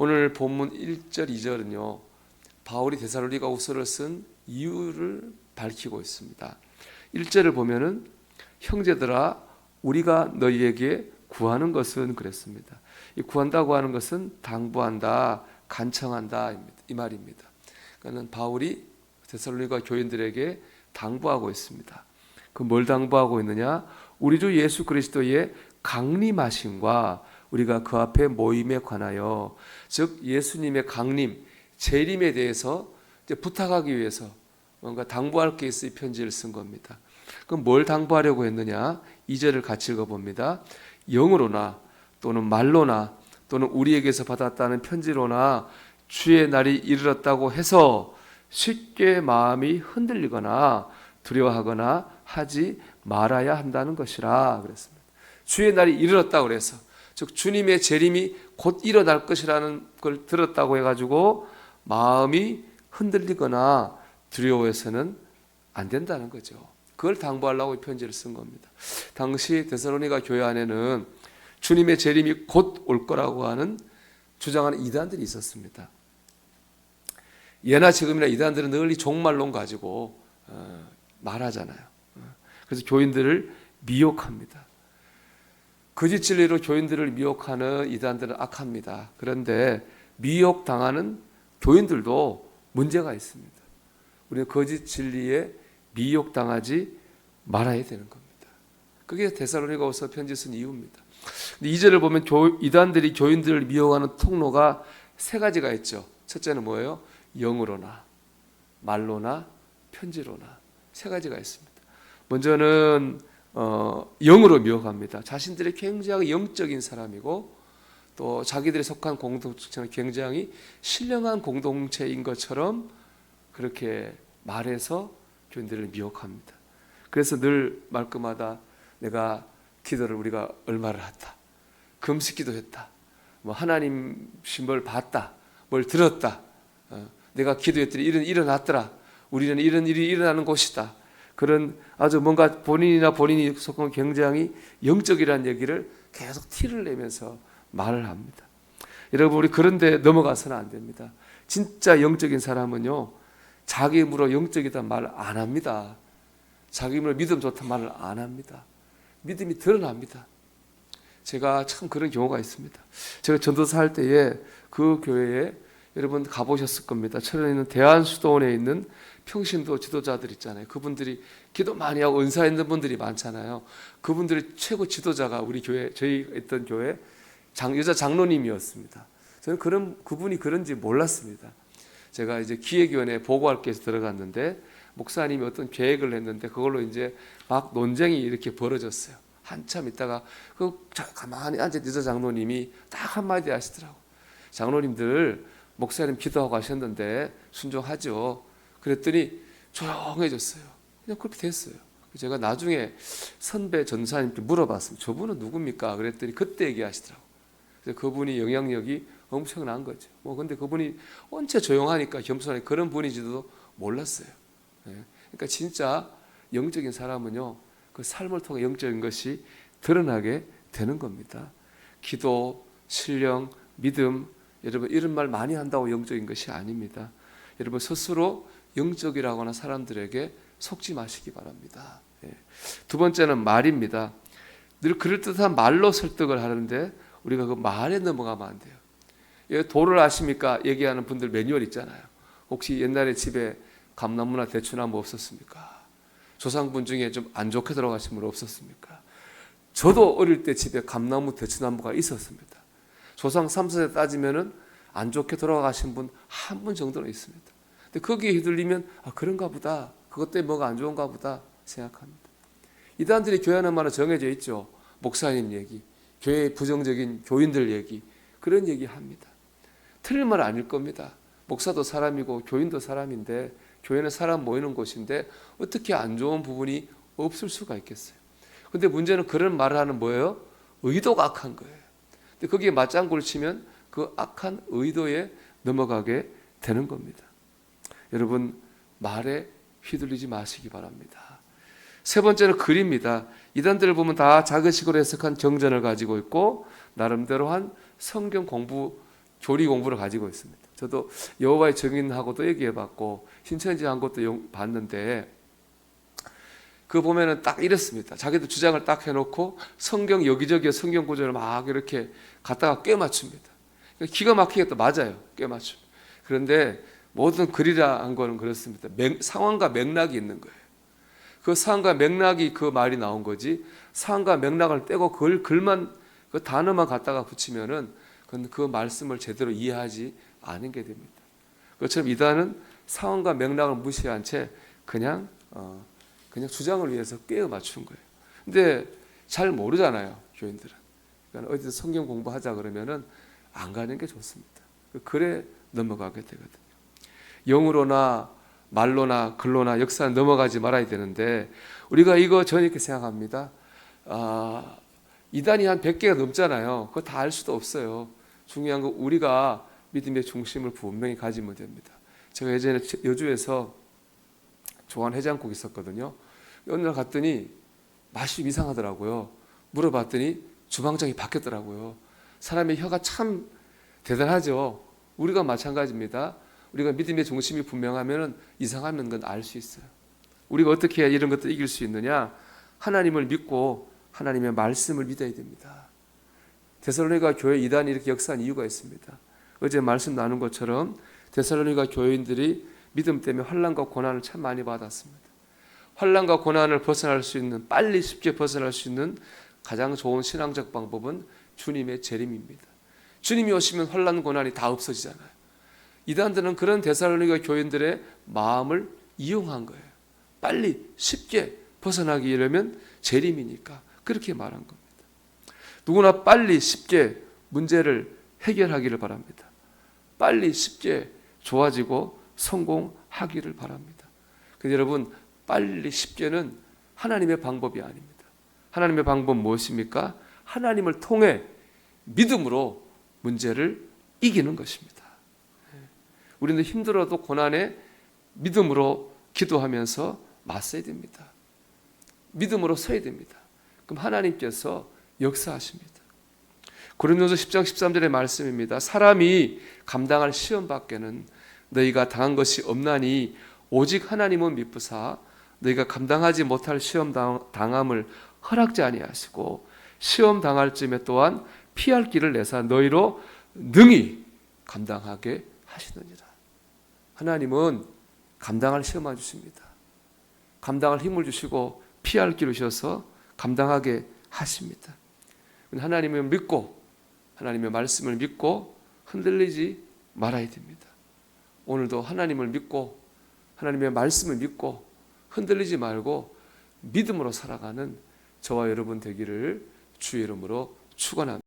오늘 본문 1절, 2절은요. 바울이 데살로니가 후서를 쓴 이유를 밝히고 있습니다. 1절을 보면은 형제들아 우리가 너희에게 구하는 것은 그랬습니다. 이 구한다고 하는 것은 당부한다, 간청한다 이 말입니다. 그러니까 바울이 데살로니가 교인들에게 당부하고 있습니다. 그 뭘 당부하고 있느냐? 우리 주 예수 그리스도의 강림하심과 우리가 그 앞에 모임에 관하여 즉 예수님의 강림, 재림에 대해서 부탁하기 위해서 뭔가 당부할 게 있어 이 편지를 쓴 겁니다. 그럼 뭘 당부하려고 했느냐? 2절을 같이 읽어봅니다. 영으로나 또는 말로나 또는 우리에게서 받았다는 편지로나 주의 날이 이르렀다고 해서 쉽게 마음이 흔들리거나 두려워하거나 하지 말아야 한다는 것이라 그랬습니다. 주의 날이 이르렀다고 그래서 즉 주님의 재림이 곧 일어날 것이라는 걸 들었다고 해가지고 마음이 흔들리거나 두려워해서는 안 된다는 거죠. 그걸 당부하려고 이 편지를 쓴 겁니다. 당시 데살로니가 교회 안에는 주님의 재림이 곧 올 거라고 하는 주장하는 이단들이 있었습니다. 예나 지금이나 이단들은 늘 이 종말론 가지고 어, 말하잖아요. 어, 그래서 교인들을 미혹합니다. 거짓 진리로 교인들을 미혹하는 이단들은 악합니다. 그런데 미혹 당하는 교인들도 문제가 있습니다. 우리는 거짓 진리에 미혹 당하지 말아야 되는 겁니다. 그게 데살로니가후서 편지 쓴 이유입니다. 근데 이절을 보면 교, 이단들이 교인들을 미혹하는 통로가 세 가지가 있죠. 첫째는 뭐예요? 영으로나 말로나 편지로나 세 가지가 있습니다. 먼저는 어, 영으로 미혹합니다. 자신들이 굉장히 영적인 사람이고 또 자기들이 속한 공동체는 굉장히 신령한 공동체인 것처럼 그렇게 말해서 교인들을 미혹합니다. 그래서 늘 말끝마다 내가 기도를 우리가 얼마를 했다. 금식 기도 했다. 뭐 하나님 신을 봤다. 뭘 들었다. 어, 내가 기도했더니 일은 일어났더라. 우리는 이런 일이 일어나는 곳이다. 그런 아주 뭔가 본인이나 본인이 속한 굉장히 영적이라는 얘기를 계속 티를 내면서 말을 합니다. 여러분 우리 그런데 넘어가서는 안 됩니다. 진짜 영적인 사람은요 자기 힘으로 영적이다 말 안 합니다. 자기 힘으로 믿음 좋다 말을 안 합니다. 믿음이 드러납니다. 제가 참 그런 경우가 있습니다. 제가 전도사 할 때에 그 교회에 여러분 가보셨을 겁니다. 철원에 있는 대한수도원에 있는 평신도 지도자들 있잖아요. 그분들이 기도 많이 하고 은사 있는 분들이 많잖아요. 그분들의 최고 지도자가 우리 교회 저희 있던 교회 장, 여자 장로님이었습니다. 저는 그런 그분이 그런지 몰랐습니다. 제가 이제 기획위원회 보고할 게 들어갔는데 목사님이 어떤 계획을 했는데 그걸로 이제 막 논쟁이 이렇게 벌어졌어요. 한참 있다가 그 가만히 앉은 여자 장로님이 딱 한마디 하시더라고. 장로님들 목사님 기도하고 하셨는데 순종하죠. 그랬더니 조용해졌어요. 그냥 그렇게 됐어요. 제가 나중에 선배 전사님께 물어봤습니다. 저분은 누굽니까? 그랬더니 그때 얘기하시더라고. 그래서 그분이 영향력이 엄청난 거죠. 뭐 근데 그분이 언제 조용하니까 겸손하니 그런 분인지도 몰랐어요. 예. 그러니까 진짜 영적인 사람은요, 그 삶을 통해 영적인 것이 드러나게 되는 겁니다. 기도, 신령, 믿음, 여러분 이런 말 많이 한다고 영적인 것이 아닙니다. 여러분 스스로 영적이라거나 사람들에게 속지 마시기 바랍니다. 예. 두 번째는 말입니다. 늘 그럴듯한 말로 설득을 하는데 우리가 그 말에 넘어가면 안 돼요. 예, 도를 아십니까? 얘기하는 분들 매뉴얼 있잖아요. 혹시 옛날에 집에 감나무나 대추나무 없었습니까? 조상분 중에 좀 안 좋게 돌아가신 분 없었습니까? 저도 어릴 때 집에 감나무 대추나무가 있었습니다. 조상 3세대 따지면은 안 좋게 돌아가신 분 한 분 정도는 있습니다. 근데 거기에 휘둘리면 아 그런가 보다. 그것 때문에 뭐가 안 좋은가 보다 생각합니다. 이단들이 교회하는 말은 정해져 있죠. 목사님 얘기, 교회 부정적인 교인들 얘기 그런 얘기 합니다. 틀린 말 아닐 겁니다. 목사도 사람이고 교인도 사람인데 교회는 사람 모이는 곳인데 어떻게 안 좋은 부분이 없을 수가 있겠어요. 근데 문제는 그런 말을 하는 뭐예요? 의도가 악한 거예요. 근데 거기에 맞장구를 치면 그 악한 의도에 넘어가게 되는 겁니다. 여러분 말에 휘둘리지 마시기 바랍니다. 세 번째는 글입니다. 이단들을 보면 다 자그식으로 해석한 경전을 가지고 있고 나름대로 한 성경 공부 교리 공부를 가지고 있습니다. 저도 여호와의 증인하고도 얘기해봤고 신천지한 것도 용- 봤는데 그 보면은 딱 이렇습니다. 자기도 주장을 딱 해놓고 성경 여기저기 성경 구절을 막 이렇게 갖다가 꿰 맞춥니다. 기가 막히게 또 맞아요. 꿰 맞춤. 그런데 모든 글이라 한 거는 그렇습니다. 맥- 상황과 맥락이 있는 거예요. 그 상황과 맥락이 그 말이 나온 거지 상황과 맥락을 떼고 그 글만 그 단어만 갖다가 붙이면은 그 말씀을 제대로 이해하지 않은 게 됩니다. 그것처럼 이단은 상황과 맥락을 무시한 채 그냥 어, 그냥 주장을 위해서 꿰어 맞춘 거예요. 근데 잘 모르잖아요, 교인들은. 그러니까 어디서 성경 공부하자 그러면은 안 가는 게 좋습니다. 그 글에 넘어가게 되거든요. 영으로나 말로나 글로나 역사는 넘어가지 말아야 되는데 우리가 이거 저는 이렇게 생각합니다. 아, 이단이 한 100개가 넘잖아요. 그거 다 알 수도 없어요. 중요한 건 우리가 믿음의 중심을 분명히 가지면 됩니다. 제가 예전에 여주에서 좋아하는 해장국 있었거든요. 어느 날 갔더니 맛이 이상하더라고요. 물어봤더니 주방장이 바뀌었더라고요. 사람의 혀가 참 대단하죠. 우리가 마찬가지입니다. 우리가 믿음의 중심이 분명하면 이상하면 건알 수 있어요. 우리가 어떻게 해야 이런 것들 이길 수 있느냐? 하나님을 믿고 하나님의 말씀을 믿어야 됩니다. 데살로니가 교회 이단이 이렇게 역사한 이유가 있습니다. 어제 말씀 나눈 것처럼 데살로니가 교회인들이 믿음 때문에 환란과 고난을 참 많이 받았습니다. 환란과 고난을 벗어날 수 있는 빨리 쉽게 벗어날 수 있는 가장 좋은 신앙적 방법은 주님의 재림입니다. 주님이 오시면 환란 고난이 다 없어지잖아요. 이단들은 그런 데살로니가 교인들의 마음을 이용한 거예요. 빨리 쉽게 벗어나기 이러면 재림이니까 그렇게 말한 겁니다. 누구나 빨리 쉽게 문제를 해결하기를 바랍니다. 빨리 쉽게 좋아지고 성공하기를 바랍니다. 근데 여러분 빨리 쉽게는 하나님의 방법이 아닙니다. 하나님의 방법 무엇입니까? 하나님을 통해 믿음으로 문제를 이기는 것입니다. 우리는 힘들어도 고난에 믿음으로 기도하면서 맞서야 됩니다. 믿음으로 서야 됩니다. 그럼 하나님께서 역사하십니다. 고린도서 10장 13절의 말씀입니다. 사람이 감당할 시험 밖에는 너희가 당한 것이 없나니 오직 하나님은 미쁘사 너희가 감당하지 못할 시험 당함을 허락지 아니하시고 시험 당할 쯤에 또한 피할 길을 내사 너희로 능히 감당하게 하시느니라. 하나님은 감당할 시험만 주십니다. 감당할 힘을 주시고 피할 길을 주셔서 감당하게 하십니다. 하나님을 믿고 하나님의 말씀을 믿고 흔들리지 말아야 됩니다. 오늘도 하나님을 믿고 하나님의 말씀을 믿고 흔들리지 말고 믿음으로 살아가는 저와 여러분 되기를 주의 이름으로 축원합니다.